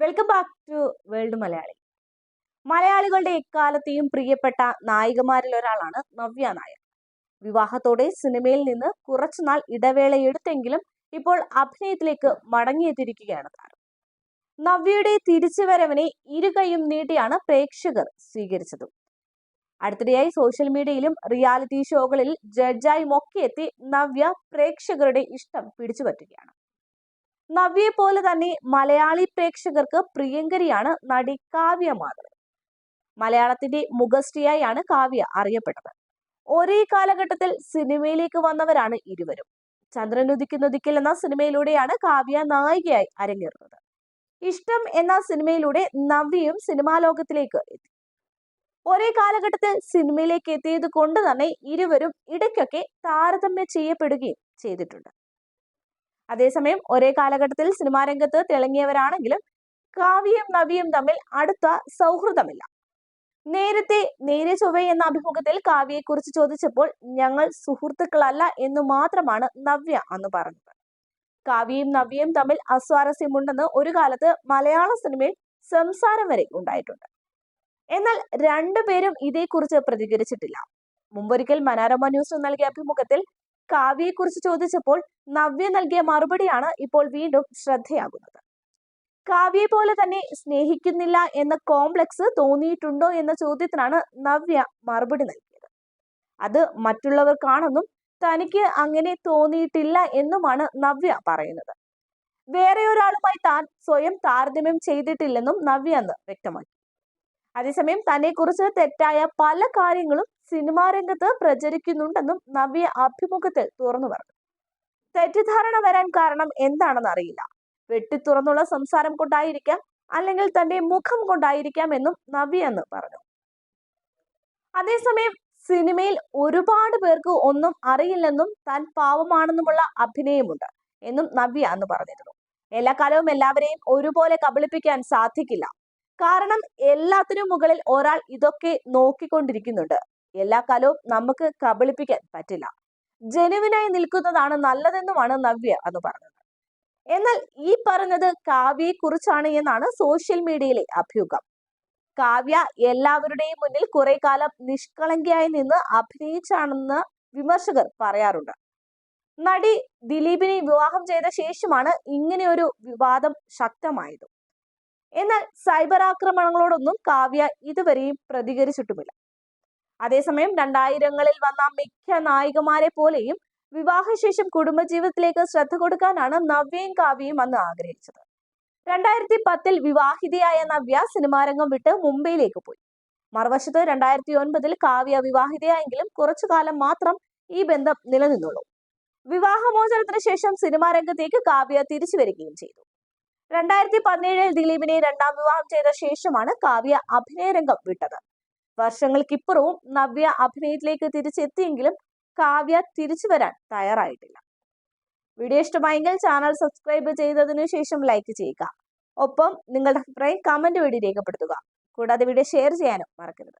Welcome back to world Malayali മലയാളികളുടെ എക്കാലത്തെയും പ്രിയപ്പെട്ട നായികമാരിൽ ഒരാളാണ് നവ്യ നായർ. വിവാഹത്തോടെ സിനിമയിൽ നിന്ന് കുറച്ചുനാൾ ഇടവേള എടുത്തെങ്കിലും ഇപ്പോൾ അഭിനയത്തിലേക്ക് മടങ്ങിയെത്തിയിരിക്കുകയാണ് താരം. നവ്യയുടെ തിരിച്ചുവരവിനെ ഇരുകൈയും നീട്ടിയാണ് പ്രേക്ഷകർ സ്വീകരിച്ചതും. അടുത്തിടെയായി സോഷ്യൽ മീഡിയയിലും റിയാലിറ്റി ഷോകളിൽ ജഡ്ജായും ഒക്കെ എത്തി നവ്യ പ്രേക്ഷകരുടെ ഇഷ്ടം പിടിച്ചുപറ്റുകയാണ്. നവ്യയെ പോലെ തന്നെ മലയാളി പ്രേക്ഷകർക്ക് പ്രിയങ്കരിയാണ് നടി കാവ്യ മാധവൻ മലയാളത്തിന്റെ മുഖശ്രീയായാണ് കാവ്യ അറിയപ്പെട്ടത്. ഒരേ കാലഘട്ടത്തിൽ സിനിമയിലേക്ക് വന്നവരാണ് ഇരുവരും. ചന്ദ്രൻ ഉദിക്കുന്നുദിക്കിൽ എന്ന സിനിമയിലൂടെയാണ് കാവ്യ നായികയായി അരങ്ങേറുന്നത്. ഇഷ്ടം എന്ന സിനിമയിലൂടെ നവ്യയും സിനിമാ ലോകത്തിലേക്ക് എത്തി. ഒരേ കാലഘട്ടത്തിൽ സിനിമയിലേക്ക് എത്തിയത് കൊണ്ട് തന്നെ ഇരുവരും ഇടയ്ക്കൊക്കെ താരതമ്യം ചെയ്യപ്പെടുകയും ചെയ്തിട്ടുണ്ട്. അതേസമയം ഒരേ കാലഘട്ടത്തിൽ സിനിമാ രംഗത്ത് തിളങ്ങിയവരാണെങ്കിലും കാവ്യയും നവിയും തമ്മിൽ അടുത്ത സൗഹൃദമില്ല. നേരത്തെ നേരെ ചൊവ്വ എന്ന അഭിമുഖത്തിൽ കാവ്യയെ കുറിച്ച് ചോദിച്ചപ്പോൾ ഞങ്ങൾ സുഹൃത്തുക്കളല്ല എന്ന് മാത്രമാണ് നവ്യ അന്ന് പറഞ്ഞത്. കാവ്യയും നവ്യയും തമ്മിൽ അസ്വാരസ്യമുണ്ടെന്ന് ഒരു കാലത്ത് മലയാള സിനിമയിൽ സംസാരം വരെ ഉണ്ടായിട്ടുണ്ട്. എന്നാൽ രണ്ടുപേരും ഇതേക്കുറിച്ച് പ്രതികരിച്ചിട്ടില്ല. മുമ്പൊരിക്കൽ മനോരമ ന്യൂസ് നൽകിയ അഭിമുഖത്തിൽ കാവ്യയെക്കുറിച്ച് ചോദിച്ചപ്പോൾ നവ്യ നൽകിയ മറുപടിയാണ് ഇപ്പോൾ വീണ്ടും ശ്രദ്ധയാകുന്നത്. കാവ്യയെ പോലെ തന്നെ സ്നേഹിക്കുന്നില്ല എന്ന കോംപ്ലക്സ് തോന്നിയിട്ടുണ്ടോ എന്ന ചോദ്യത്തിനാണ് നവ്യ മറുപടി നൽകിയത്. അത് മറ്റുള്ളവർക്കാണെന്നും തനിക്ക് അങ്ങനെ തോന്നിയിട്ടില്ല എന്നുമാണ് നവ്യ പറയുന്നത്. വേറെ ഒരാളുമായി താൻ സ്വയം താരതമ്യം ചെയ്തിട്ടില്ലെന്നും നവ്യ അന്ന് വ്യക്തമാക്കി. അതേസമയം തന്നെക്കുറിച്ച് തെറ്റായ പല കാര്യങ്ങളും സിനിമാ രംഗത്ത് പ്രചരിക്കുന്നുണ്ടെന്നും നവ്യ അഭിമുഖത്തിൽ തുറന്നു പറഞ്ഞു. തെറ്റിദ്ധാരണ വരാൻ കാരണം എന്താണെന്ന് അറിയില്ല. വെട്ടിത്തുറന്നുള്ള സംസാരം കൊണ്ടായിരിക്കാം അല്ലെങ്കിൽ തന്റെ മുഖം കൊണ്ടായിരിക്കാം എന്നും നവ്യ എന്ന് പറഞ്ഞു. അതേസമയം സിനിമയിൽ ഒരുപാട് പേർക്ക് ഒന്നും അറിയില്ലെന്നും താൻ പാവമാണെന്നുമുള്ള അഭിനയമുണ്ട് എന്നും നവ്യ എന്ന് പറഞ്ഞിരുന്നു. എല്ലാ കാലവും എല്ലാവരെയും ഒരുപോലെ കബളിപ്പിക്കാൻ സാധിക്കില്ല. കാരണം എല്ലാത്തിനും മുകളിൽ ഒരാൾ ഇതൊക്കെ നോക്കിക്കൊണ്ടിരിക്കുന്നുണ്ട്. എല്ലാ കാലവും നമുക്ക് കബളിപ്പിക്കാൻ പറ്റില്ല. ജനുവിനായി നിൽക്കുന്നതാണ് നല്ലതെന്നുമാണ് നവ്യ എന്ന് പറഞ്ഞത്. എന്നാൽ ഈ പറഞ്ഞത് കാവ്യയെ കുറിച്ചാണ് എന്നാണ് സോഷ്യൽ മീഡിയയിലെ അഭ്യൂഹം. കാവ്യ എല്ലാവരുടെയും മുന്നിൽ കുറെ കാലം നിഷ്കളങ്കയായി നിന്ന് അഭിനയിച്ചാണെന്ന് വിമർശകർ പറയാറുണ്ട്. നടി ദിലീപിനെ വിവാഹം ചെയ്ത ശേഷമാണ് ഇങ്ങനെ ഒരു വിവാദം ശക്തമായത്. എന്നാൽ സൈബർ ആക്രമണങ്ങളോടൊന്നും കാവ്യ ഇതുവരെയും പ്രതികരിച്ചിട്ടുമില്ല. അതേസമയം രണ്ടായിരങ്ങളിൽ വന്ന മിക്ക നായികമാരെ പോലെയും വിവാഹശേഷം കുടുംബജീവിതത്തിലേക്ക് ശ്രദ്ധ കൊടുക്കാനാണ് നവ്യയും കാവ്യയും അന്ന് ആഗ്രഹിച്ചത്. രണ്ടായിരത്തി പത്തിൽ വിവാഹിതയായ നവ്യ സിനിമാരംഗം വിട്ട് മുംബൈയിലേക്ക് പോയി. മറുവശത്ത് രണ്ടായിരത്തി ഒൻപതിൽ കാവ്യ വിവാഹിതയായെങ്കിലും കുറച്ചു കാലം മാത്രം ഈ ബന്ധം നിലനിന്നുള്ളൂ. വിവാഹമോചനത്തിന് ശേഷം സിനിമാരംഗത്തേക്ക് കാവ്യ തിരിച്ചു വരികയും ചെയ്തു. രണ്ടായിരത്തി പതിനേഴിൽ ദിലീപിനെ രണ്ടാം വിവാഹം ചെയ്ത ശേഷമാണ് കാവ്യ അഭിനയരംഗം വിട്ടത്. വർഷങ്ങൾക്കിപ്പുറവും നവ്യ അഭിനയത്തിലേക്ക് തിരിച്ചെത്തിയെങ്കിലും കാവ്യ തിരിച്ചു വരാൻ തയ്യാറായിട്ടില്ല. വീഡിയോ ഇഷ്ടമായെങ്കിൽ ചാനൽ സബ്സ്ക്രൈബ് ചെയ്തതിനു ശേഷം ലൈക്ക് ചെയ്യുക. ഒപ്പം നിങ്ങളുടെ അഭിപ്രായം കമന്റ് വഴി രേഖപ്പെടുത്തുക. കൂടാതെ വീഡിയോ ഷെയർ ചെയ്യാനും മറക്കരുത്.